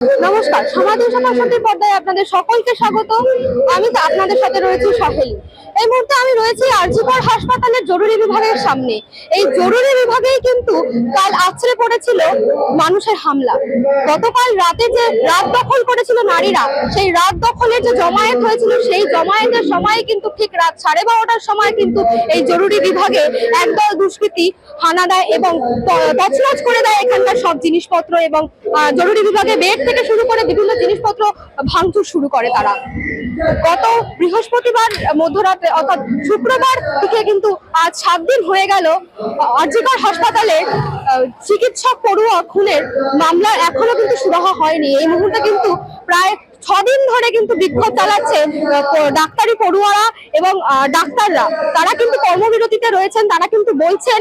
নমস্কার সমাজ সমাজসতির পর্দায় আপনাদের সকলকে স্বাগত। আমি তো আপনাদের সাথে রয়েছি সহেলি এই মুহূর্তে আমি রয়েছি আরজিকর হাসপাতালের জরুরি বিভাগের সামনে। এই জরুরি বিভাগেই কিন্তু কাল আছড়ে পড়েছিল মানুষের হামলা। গতকাল রাতে যে রাত দখল করেছিল নারীরা, সেই রাত দখলের যে জমায়েত হয়েছিল, সেই জমায়েতের সময় কিন্তু ঠিক রাত সাড়ে বারোটার সময় কিন্তু এই জরুরি বিভাগে একদল দুষ্কৃতী হানা দেয় এবং তছনছ করে দেয় এখানকার সব জিনিসপত্র এবং জরুরি বিভাগে বেড থেকে শুরু করে বিভিন্ন জিনিসপত্র ভাঙচুর শুরু করে তারা। গত বৃহস্পতিবার মধ্যরাতে অর্থাৎ শুক্রবার থেকে কিন্তু আজ সাত দিন হয়ে গেল, আরজিকর হাসপাতালে চিকিৎসক পড়ুয়া খুনের মামলা এখনও কিন্তু সুরাহা হয়নি। এই মুহূর্তে কিন্তু প্রায় ছদিন ধরে কিন্তু বিক্ষোভ চালাচ্ছে ডাক্তারি পড়ুয়ারা এবং ডাক্তাররা। তারা কিন্তু কর্মবিরতিতে রয়েছেন, তারা কিন্তু বলছেন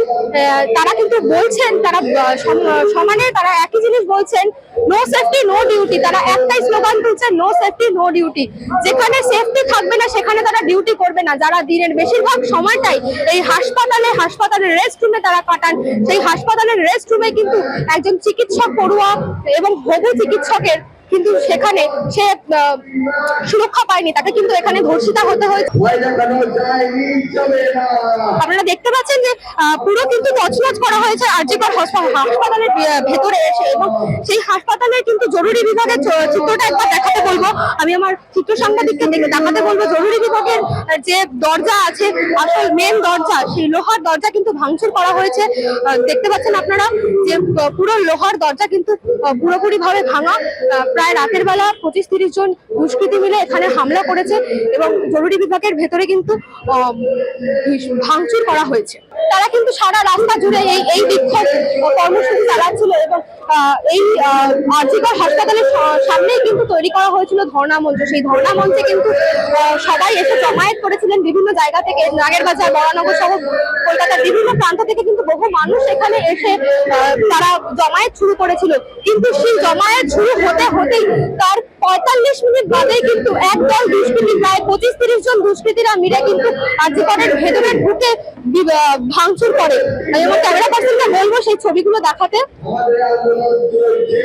তারা কিন্তু বলছেন, তারা সম- সমানে তারা একই জিনিস বলছেন নো সেফটি নো ডিউটি তারা একটাই স্লোগান তুলছেন নো সেফটি নো ডিউটি যেখানে সেফটি থাকবে না, সেখানে তারা ডিউটি করবে না। যারা দিনের বেশিরভাগ সময়টাই এই হাসপাতালে, হাসপাতালের রেস্ট রুমে তারা কাটান, সেই হাসপাতালের রেস্ট রুমে কিন্তু একজন চিকিৎসক পড়ুয়া এবং হবু চিকিৎসকের কিন্তু সেখানে সে সুরক্ষা পায়নি, তাকে কিন্তু এখানে ধর্ষিতা হতে হয়েছে। আপনারা দেখতে পাচ্ছেন যে পুরো কিন্তু তছনছ করা হয়েছে আরজিকর হসপা- হাসপাতালের ভেতরে এসে এবং সেই হাসপাতালের কিন্তু জরুরি বিভাগের চিত্রটা একবার দেখাতে বলব। আমি আমার চিত্র সাংবাদিককে দেখে দেখাতে বলব, জরুরি বিভাগের যে দরজা আছে, আসল মেন দরজা, সেই লোহার দরজা কিন্তু ভাঙচুর করা হয়েছে। দেখতে পাচ্ছেন আপনারা যে, পুরো লোহার দরজা কিন্তু পুরোপুরি ভাবে ভাঙা প্রায় রাতের বেলা পঁচিশ তিরিশ জন দুষ্কৃতী মিলে এখানে হামলা করেছে এবং জরুরি বিভাগের ভেতরে কিন্তু ভাঙচুর করা হয়েছে। তারা কিন্তু সারা রাস্তা জুড়ে এই এই বিক্ষোভ কর্মসূচি চালাচ্ছিল এবং এই আর্জিকর হাসপাতালের সামনেই কিন্তু তৈরি করা হয়েছিল ধর্ণা মঞ্চ। সেই ধর্ণা মঞ্চে কিন্তু সবাই এসে জমায়েত করেছিলেন বিভিন্ন জায়গা থেকে, নাগের বাজার, বরানগর সহ কলকাতার বিভিন্ন প্রান্ত থেকে কিন্তু বহু মানুষ এখানে এসে তারা জমায়েত শুরু করেছিল। কিন্তু সেই জমায়েত শুরু হতে হতেই তার পঁয়তাল্লিশ মিনিট বাদেই কিন্তু একদল দুষ্কৃতী, প্রায় পঁচিশ তিরিশ জন দুষ্কৃতীরা মিলে কিন্তু আর্যিকরের ভেতরে ঢুকে ভাঙচুর করে। আমি আমার ক্যামেরা পার্সনকে বলব সেই ছবিগুলো দেখাতে আমাদের আন্দোলন চলছে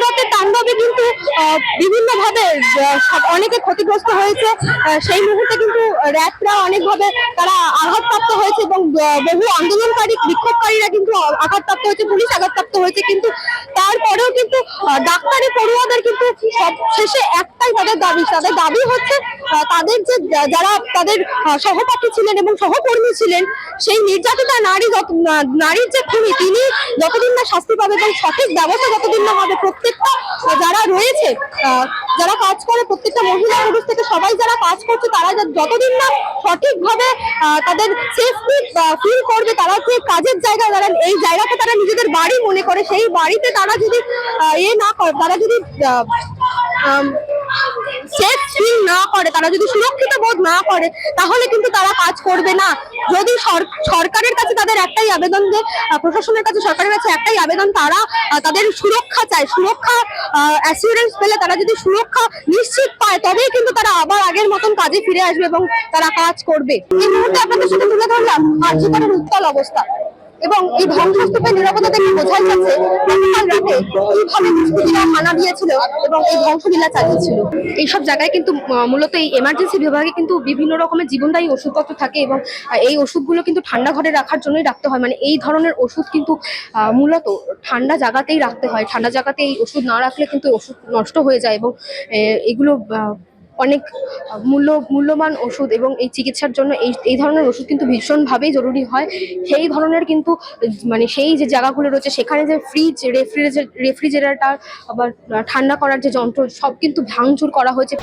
রাতের তাণ্ডবে কিন্তু বিভিন্ন ভাবে অনেকে ক্ষতিগ্রস্ত হয়েছে। সেই মুহূর্তে কিন্তু র্যাবরা অনেকভাবে তারা আঘাতপ্রাপ্ত হয়েছে এবং বহু আন্দোলনকারী, বিক্ষোভকারীরা কিন্তু আঘাতপ্রাপ্ত হয়েছে, পুলিশ আঘাতপ্রাপ্ত হয়েছে। কিন্তু তারপরেও কিন্তু ডাক্তারি পড়ুয়াদের কিন্তু সব শেষে একটাই তাদের দাবি। তাদের দাবি হচ্ছে তাদের যে যারা তাদের সহপাঠী ছিলেন এবং সহকর্মী ছিলেন, সেই নির্যাতিতা নারী যত নারীর যে খুনি তিনি যতদিন না শাস্তি পাবে এবং সঠিক ব্যবস্থা যতদিন না হবে, প্রত্যেকটা যারা রয়েছে যারা কাজ করে, প্রত্যেকটা মহিলা পুরুষ থেকে সবাই যারা কাজ করছে, তারা যতদিন না সঠিকভাবে তাদের সেফটি ফিল করবে, তারা যে কাজের জায়গায় তারা এই জায়গাকে তারা নিজেদের বাড়ি মনে করে, সেই বাড়িতে তারা যদি এ না করে, তারা যদি সেফ ফিল না করে, তারা যদি সুরক্ষিত বোধ না করে, তাহলে কিন্তু তারা কাজ করবে না। যদি সর- সরকারের কাছে তাদের একটাই আবেদন যে প্রশাসনের কাছে, সরকারের কাছে একটাই আবেদন, তারা তাদের সুরক্ষা চায়। সুরক্ষা অ্যাসিউরেন্স পেলে তারা যদি সুরক্ষা নিশ্চিত পায়, তবেই কিন্তু তারা আবার আগের মতন কাজে ফিরে আসবে এবং তারা কাজ করবে। এই মুহূর্তে আপনাদের সাথে তুলে ধরলাম আর্যিকরের উত্তাল অবস্থা। এবং এই ধ্বংসস্তূপের নিরাপত্তা দেখে বোঝাই যাচ্ছে? গতকাল রাতে কীভাবে দুষ্কৃতীরা হানা দিয়েছিল এবং এই ধ্বংসলীলা চালিয়েছিল। এইসব জায়গায় কিন্তু মূলত এই এমার্জেন্সি বিভাগে কিন্তু বিভিন্ন রকমের জীবনদায়ী ওষুধপত্র থাকে এবং এই ওষুধগুলো কিন্তু ঠান্ডা ঘরে রাখার জন্যই রাখতে হয়। মানে এই ধরনের ওষুধ কিন্তু মূলত ঠান্ডা জায়গাতেই রাখতে হয়। ঠান্ডা জায়গাতে এই ওষুধ না রাখলে কিন্তু ওষুধ নষ্ট হয়ে যায় এবং এগুলো অনেক, মূল্য, মূল্যবান ওষুধ এবং এই চিকিৎসার জন্য এই এই ধরনের ওষুধ কিন্তু ভীষণভাবেই জরুরি হয়। সেই ধরনের কিন্তু মানে সেই যে জায়গাগুলো রয়েছে, সেখানে যে ফ্রিজ রেফ্রিজারেটর রেফ্রিজারেটার আবার ঠান্ডা করার যে যন্ত্র, সব কিন্তু ভাঙচুর করা হয়েছে।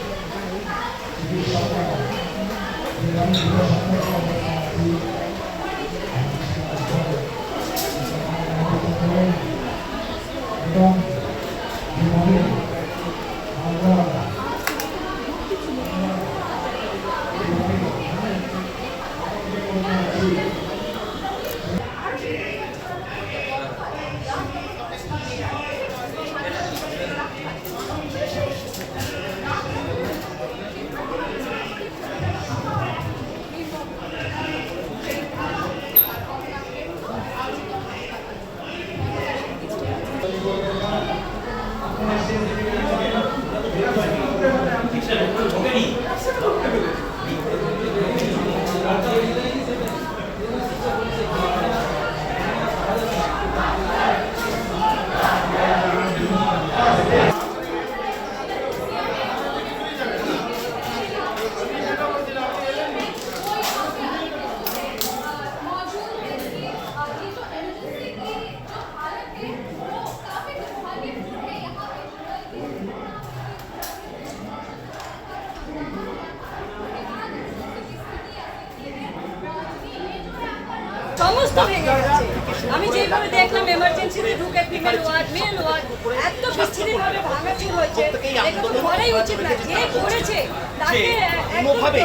করাই উচিত না যে করেছে তাকে কোনোভাবে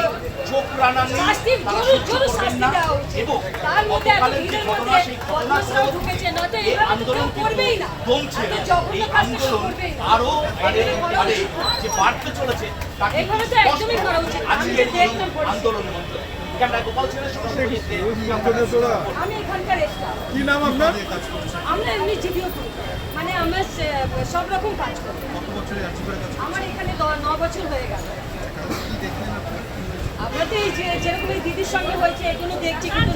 চোখ তারা সহ্য করবেন না। এবং গতকালের যে ঘটনা সেই এই আন্দোলন না। এই আন্দোলন। আরও। যে বাড়তে চলেছে তাকে আজকের এই কি নাম আপনার? আমরা এমনি জিডিও করি মানে আমরা সব রকম কাজ করি। আমার এখানে ন বছর হয়ে গেল। আমরা তো এই যেরকম এই দিদির সঙ্গে হয়েছে এগুলো দেখছি কিন্তু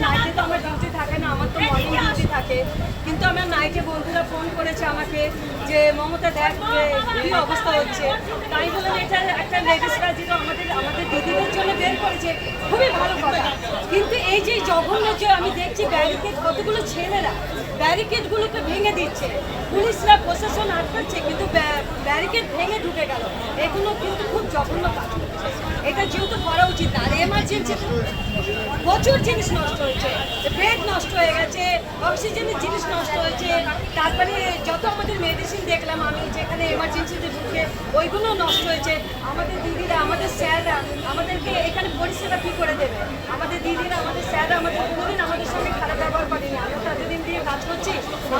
করেছে যে মমতা দেখ যে অবস্থা হচ্ছে, তাই বললাম এটা একটা লেডিসরা যেটা আমাদের আমাদের দিদিদের জন্য বের করেছে, খুবই ভালো কথা। কিন্তু এই যে জঘন্য যে আমি দেখছি ব্যারিকেড কতগুলো ছেলেরা ব্যারিকেডগুলোকে ভেঙে দিচ্ছে। পুলিশরা প্রশাসন আটকাচ্ছে, কিন্তু ব্যারিকেড ভেঙে ঢুকে গেল। এগুলো কিন্তু খুব জঘন্য কাজ এটা যেহেতু করা উচিত না, আর এমার্জেন্সি প্রচুর জিনিস নষ্ট হয়েছে। বেড নষ্ট হয়ে গেছে অক্সিজেনের জিনিস নষ্ট হয়েছে, তারপরে যত আমাদের দেখলাম, আমি যেখানে এমার্জেন্সিতে ঢুকে ওইগুলো নষ্ট হয়েছে। আমাদের দিদিরা, আমাদের স্যাররা আমাদেরকে এখানে পরিষেবা কী করে দেবে? আমাদের দিদিরা, আমাদের স্যাররা আমাদের কোনোদিন আমাদের সঙ্গে খারাপ ব্যবহার করেনি। আমরা তো এতদিন দিয়ে কাজ করছি।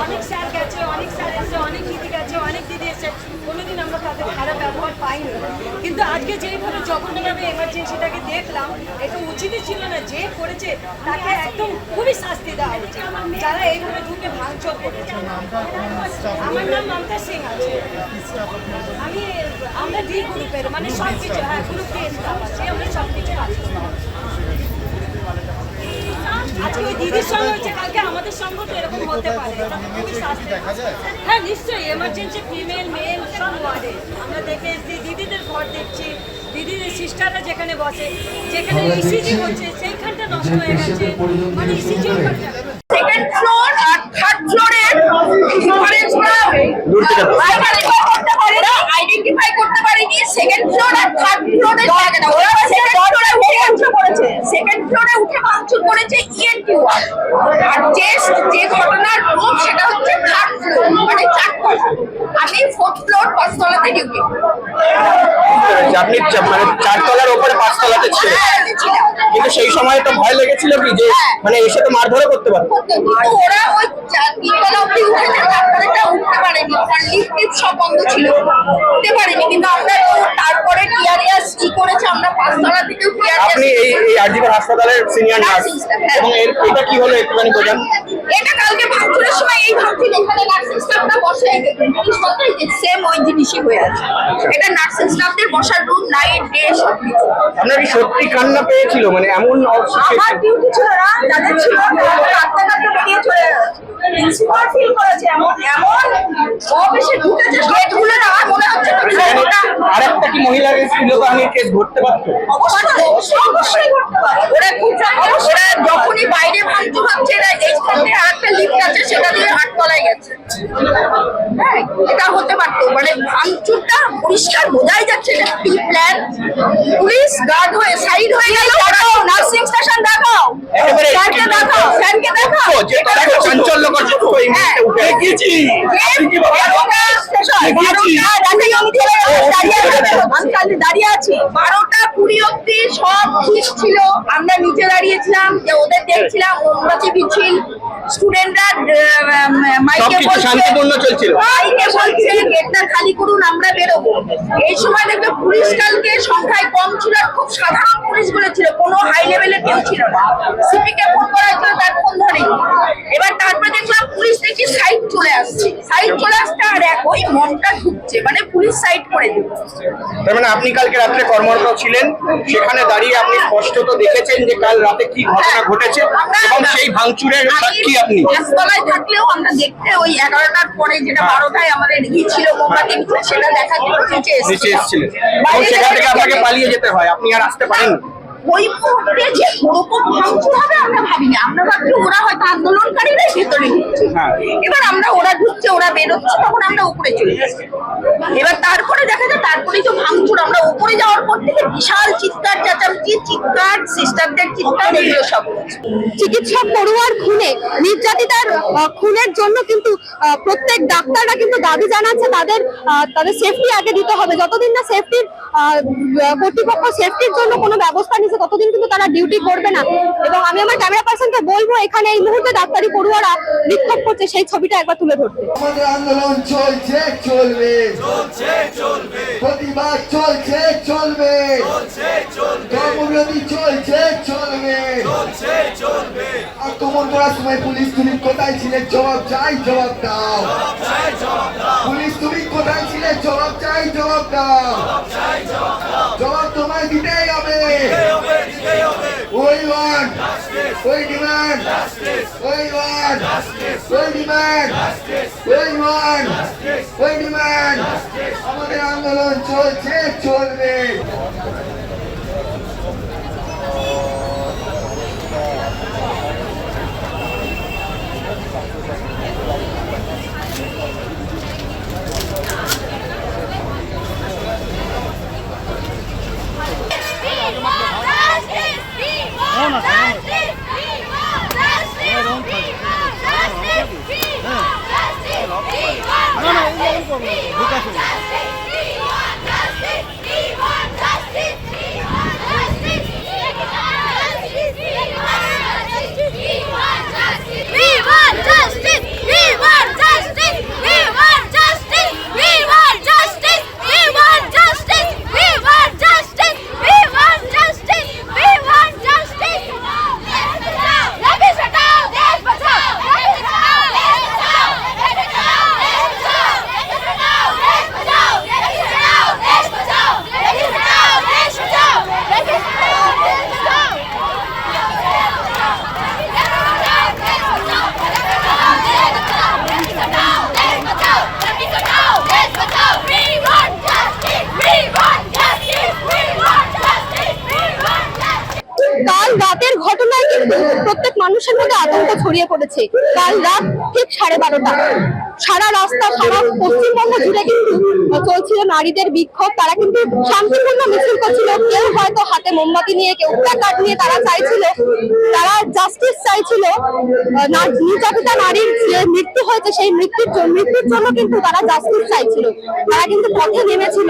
অনেক স্যার গেছে, অনেক স্যার এসে অনেক দিদি গেছে, অনেক দিদি এসে কোনোদিন আমরা তাদের খারাপ ব্যবহার পাইনি। কিন্তু আজকে যেইভাবে জঘন্যভাবে এমার্জেন্সিটাকে দেখলাম, এটা উচিতই ছিল না যে করেছে, তাকে একদম খুবই শাস্তি দেওয়া উচিত যারা এইভাবে ঢুকে ভাঙচুর করেছে। আমার নাম মমতা সিং আছে। আমি, আমরা ডি গ্রুপের মানে সব কিছু হ্যাঁ গ্রুপ আছে আমরা সব কিছু কাজ আজকে ওই দিদির সঙ্গে হচ্ছে কালকে আমাদের সঙ্গে তো এরকম হতে পারে। হ্যাঁ নিশ্চয়ই এমার্জেন্সি ফিমেল মেল সব ওয়ার্ডে আমরা দেখে এসেছি দিদিদের ঘর দেখছি দিদিদের সিস্টাররা যেখানে বসে যেখানে ইসিজি হচ্ছে সেইখানটা নষ্ট হয়ে গেছে। মানে ইসিজি সেকেন্ড ফ্লোর আর থার্ড ফ্লোরের ডিফারেন্সটা আইডেন্টিফাই করতে পারে না আইডেন্টিফাই করতে পারেনি সেকেন্ড ফ্লোর আর থার্ড ফ্লোরের জায়গাটা ওরা সেকেন্ড ফ্লোরে উঠে ভাঙচুর করেছে সেকেন্ড ফ্লোরে উঠে ভাঙচুর ইএনটি ওয়ান আর যে যে ঘটনার রূপ সেটা হচ্ছে থার্ড ফ্লো মানে চারতলা আমি ফোর্থ ফ্লোর পাঁচতলাতে ডিউটি। আপনি মানে চারতলার ওপরে পাঁচতলাতে ছিলেন হ্যাঁ কিন্তু সেই সময় তো ভয় লেগেছিল কি যে মানে এসে তো মারধরও করতে করতে কিন্তু ওরা ওই তিনতলা অব্দি উঠেছে তারপরেটা উঠতে পারেনি। কারণ লিফট টিফট সব বন্ধ ছিল। উঠতে পারেনি। কিন্তু আমরা তো তারপরে টিআরএস কি করেছে। আমরা পাঁচতলা থেকেও টিআরএস আপনি এই এই আরজিকর হাসপাতালের সিনিয়র নার্স হ্যাঁ। এবং এর এটা কি হলো একটুখানি বোঝান। এটা কালকে ভাঙচুরের সময় এই ভাঙচুর এখানে নার্সিং স্টাফটা বসে। সেম ওই জিনিসই হয়ে আছে। এটা নার্সিং স্টাফদের বসার রুম নাইট ডে সব কিছু আপনার সত্যি কান্না পেয়েছিল? মানে এমন আমার ডিউটি ছিল না যাদের ছিল তারা কাঁদতে কাঁদতে বেরিয়ে চলে গেছে। ইন্সপায়ার ফিল করেছে এমন এমন সব এসে ঢুকেছে গেট খুলে না মনে হচ্ছে তুমি এখানে ওটা আরেকটা কি মহিলার শ্লীলতাহানির কেস ঘটতে পারতো। অবশ্যই ওরা খুব ওরা যখনই বাইরে ভাঙচুর হচ্ছে এরা এইখানে আরেকটা লিফট আছে সেটা দিয়ে আটতলায় গেছে। হ্যাঁ এটা হতে পারতো। মানে ভাঙচুরটা পরিষ্কার বোঝাই যাচ্ছে কি প্ল্যান পুলিশ গার্ড হয়ে সাইড হয়ে গেল। নার্সিং স্টেশন দেখাও দেখো। দেখাও যেটা চাঞ্চল্যকর এই মুহূর্তে উঠে হ্যাঁ। বারোটা দাঁড়িয়ে আছি। বারোটা কুড়ি অব্দি সব ঠিক ছিল। আমরা নিচে দাঁড়িয়েছিলাম যে ওদের দেখছিলাম মোমবাতি মিছিল স্টুডেন্টরা মাইকে শান্তিপূর্ণ চলছিল। মাইকে বলছে গেটটা খালি করুন আমরা বেরোবো। এই সময় দেখবে পুলিশ কালকে সংখ্যায় কম ছিল খুব সাধারণ পুলিশ ছিল। কোনো হাই লেভেলের কেউ ছিল না। সিপি কে ফোন করা হয়েছিল তার ফোন ধরেনি এবার তারপরে দেখলাম পুলিশ দেখি সাইড চলে আসছে সাইড চলে আসছে আর এক ওই মনটা ঢুকছে মানে পুলিশ সাইড করে তার মানে আপনি কালকে রাত্রে কর্মরত ছিলেন সেখানে দাঁড়িয়ে আপনি স্পষ্টত দেখেছেন যে কাল রাতে কি ঘটনা ঘটেছে এবং সেই ভাঙচুরের সাক্ষী আপনি? গাছতলায় থাকলেও আমরা দেখতে ওই এগারোটার পরে যেটা বারোটায় আমাদের ই ছিল মোমবাতি সেটা দেখার জন্য নিচে এসেছিলেন এবং সেখান থেকে আপনাকে পালিয়ে যেতে হয় আপনি আর আসতে পারেন ওই মুহূর্তে যে ওরকম ভাঙচুর হবে আমরা ভাবিনি আমরা ভাবছি ওরা হয়তো আন্দোলনকারীরাই ভেতরে ঢুকছে হ্যাঁ। এবার আমরা ওরা ঢুকছে ওরা বেরোচ্ছে তখন আমরা উপরে চলে যাচ্ছি এবার তারপরে দেখা যায় তারপরেই তো ভাঙচুর আমরা উপরে যাওয়ার পর থেকে বিশাল চিৎকার চেঁচামেচি চিৎকার সিস্টারদের চিৎকার এগুলো সব হচ্ছে। চিকিৎসক পড়ুয়ার খুনে নির্যাতিতার খুনের জন্য কিন্তু আহ, প্রত্যেক ডাক্তাররা কিন্তু দাবি জানাচ্ছে তাদের আহ, তাদের সেফটি আগে দিতে হবে যতদিন না সেফটির কর্তৃপক্ষ সেফটির জন্য কোনো ব্যবস্থা নিচ্ছে ততদিন কিন্তু তারা ডিউটি করবে না। এবং আমি আমার ক্যামেরা পার্সনকে বলব এখানে এই মুহূর্তে ডাক্তারি পড়ুয়ারা বিক্ষোভ করছে সেই ছবিটা একবার তুলে ধরতে। আমাদের আন্দোলন চলছে চলবে। চলছে চলবে। প্রতিবাদ চলছে চলবে। চলছে চলবে। কর্মবিরতি চলছে চলবে। চলছে চলবে। আক্রমণ করার সময় পুলিশ তুমি কোথায় ছিলে? জবাব চাই জবাব দাও। পুলিশ তুমি কোথায় ছিলে? জবাব চাই জবাব দাও। জবাব তোমায় দিতেই হবে। want justice. We demand justice. We want justice. We demand justice. We want justice. We demand justice. আমাদের আন্দোলন চলছে চলবে প্রত্যেক মানুষের মধ্যে আতঙ্ক ছড়িয়ে পড়েছে। কাল রাত ঠিক সাড়ে বারোটা। সারা রাস্তা, সারা পশ্চিমবঙ্গ জুড়ে কিন্তু চলছিল নারীদের বিক্ষোভ। তারা কিন্তু শান্তিপূর্ণ মিছিল করছিল। কেউ হয়তো হাতে মোমবাতি নিয়ে, কেউ প্ল্যাকার্ড নিয়ে তারা চাইছিল। তারা জাস্টিস চাইছিল। নির্যাতিতা নারীর যে মৃত্যু হয়েছে, সেই মৃত্যুর জন্য মৃত্যুর জন্য কিন্তু তারা জাস্টিস চাইছিল। তারা কিন্তু পথে নেমেছিল।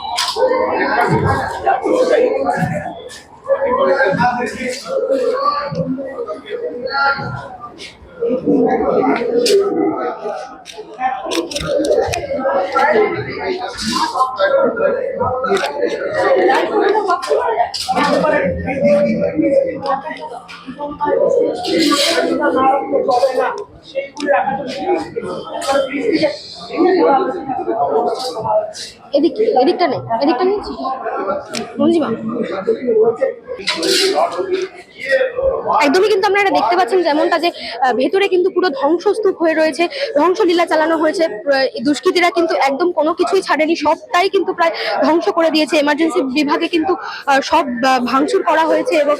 চলছে চলবে প্রতিবাদ এদিক, এদিকটা নেই এদিকটা নিয়েছি মঞ্জিমা একদমই কিন্তু আপনারা দেখতে পাচ্ছেন যেমনটা যে ভেতরে কিন্তু পুরো ধ্বংসস্তূপ হয়ে রয়েছে, ধ্বংসলীলা চালানো হয়েছে দুষ্কৃতীরা কিন্তু একদম কোনো কিছুই ছাড়েনি, সবটাই কিন্তু প্রায় ধ্বংস করে দিয়েছে। এমার্জেন্সি বিভাগে কিন্তু সব ভাঙচুর করা হয়েছে এবং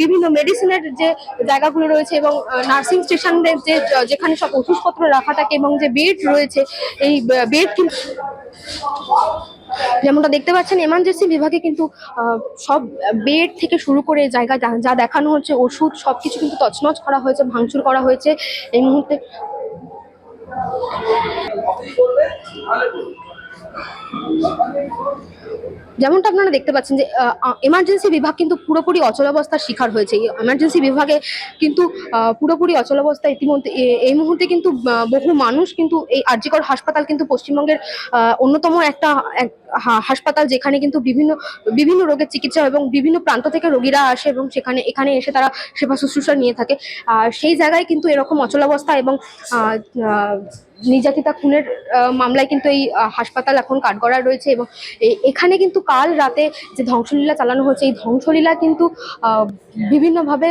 বিভিন্ন মেডিসিনের যে জায়গাগুলো রয়েছে এবং নার্সিং স্টেশনের যে যেখানে সব ওষুধপত্র রাখা থাকে এবং যে বেড রয়েছে, এই বেড কিন্তু যেমনটা দেখতে পাচ্ছেন এমার্জেন্সি বিভাগে কিন্তু সব বেড থেকে শুরু করে জায়গা যা দেখানো হচ্ছে, ওষুধ সব কিছু কিন্তু তছনছ করা হয়েছে, ভাঙচুর করা হয়েছে। এই মুহূর্তে যেমনটা আপনারা দেখতে পাচ্ছেন যে এমার্জেন্সি বিভাগ কিন্তু পুরোপুরি অচলাবস্থার শিকার হয়েছে। এমার্জেন্সি বিভাগে কিন্তু পুরোপুরি অচলাবস্থা ইতিমধ্যে এই মুহূর্তে কিন্তু বহু মানুষ কিন্তু এই আর্যিকর হাসপাতাল কিন্তু পশ্চিমবঙ্গের অন্যতম একটা হাসপাতাল যেখানে কিন্তু বিভিন্ন বিভিন্ন রোগের চিকিৎসা এবং বিভিন্ন প্রান্ত থেকে রোগীরা আসে এবং সেখানে, এখানে এসে তারা সেবা শুশ্রূষা নিয়ে থাকে। সেই জায়গায় কিন্তু এরকম অচলাবস্থা এবং নির্যাতিতা খুনের মামলায় কিন্তু এই হাসপাতাল এখন কাঠগড়ায় রয়েছে এবং এখানে কিন্তু কাল রাতে যে ধ্বংসলীলা চালানো হয়েছে এই ধ্বংসলীলা কিন্তু বিভিন্নভাবে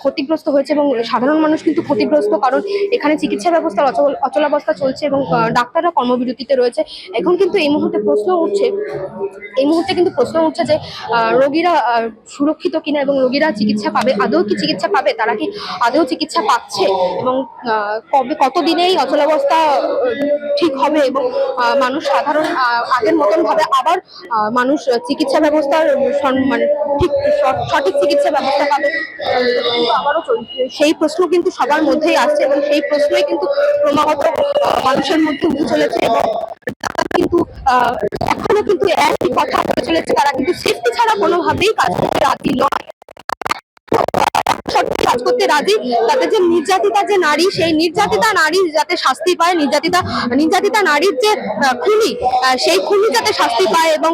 ক্ষতিগ্রস্ত হয়েছে এবং সাধারণ মানুষ কিন্তু ক্ষতিগ্রস্ত কারণ এখানে চিকিৎসা ব্যবস্থার অচল, অচলাবস্থা চলছে এবং ডাক্তাররা কর্মবিরতিতে রয়েছে। এখন কিন্তু এই মুহূর্তে প্রশ্ন উঠছে, এই মুহূর্তে কিন্তু প্রশ্ন উঠছে যে রোগীরা সুরক্ষিত কিনা এবং রোগীরা চিকিৎসা পাবে, আদৌ কি চিকিৎসা পাবে? তারা কি আদৌ চিকিৎসা পাচ্ছে? এবং কবে কতদিনে এই অচলাবস্থা ঠিক হবে এবং মানুষ সাধারণ আগের মতন ভাবে আবার মানুষ চিকিৎসা ব্যবস্থার মানে ঠিক সঠিক চিকিৎসা ব্যবস্থা পাবে। আবারও সেই প্রশ্ন কিন্তু সবার মধ্যেই আসছে এবং সেই প্রশ্নই কিন্তু ক্রমাগত মানুষের মধ্যে উঠে চলেছে এবং কিন্তু এখনও কিন্তু একই কথা বলে চলেছে। তারা কিন্তু সেফটি ছাড়া কোনোভাবেই কাজ করতে রাজি নয়। কাজ করতে রাজি, তাতে যে নির্যাতিতা যে নারী, সেই নির্যাতিতা নারী যাতে শাস্তি পায়, নির্যাতিতা নির্যাতিতা নারীর যে খুনি সেই খুনি যাতে শাস্তি পায় এবং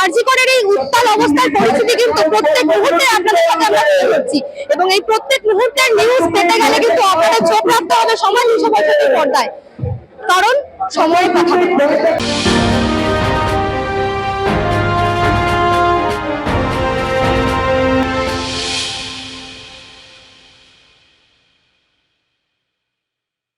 আরজিকরের এই উত্তাল অবস্থার পরিস্থিতি কিন্তু প্রত্যেক মুহূর্তে আপনাদের সাথে আমরা তুলে ধরছি এবং এই প্রত্যেক মুহূর্তের নিউজ পেতে গেলে কিন্তু আপনাদের চোখ রাখতে হবে সময় হিসেবে পর্দায় কারণ সময়ের কথা।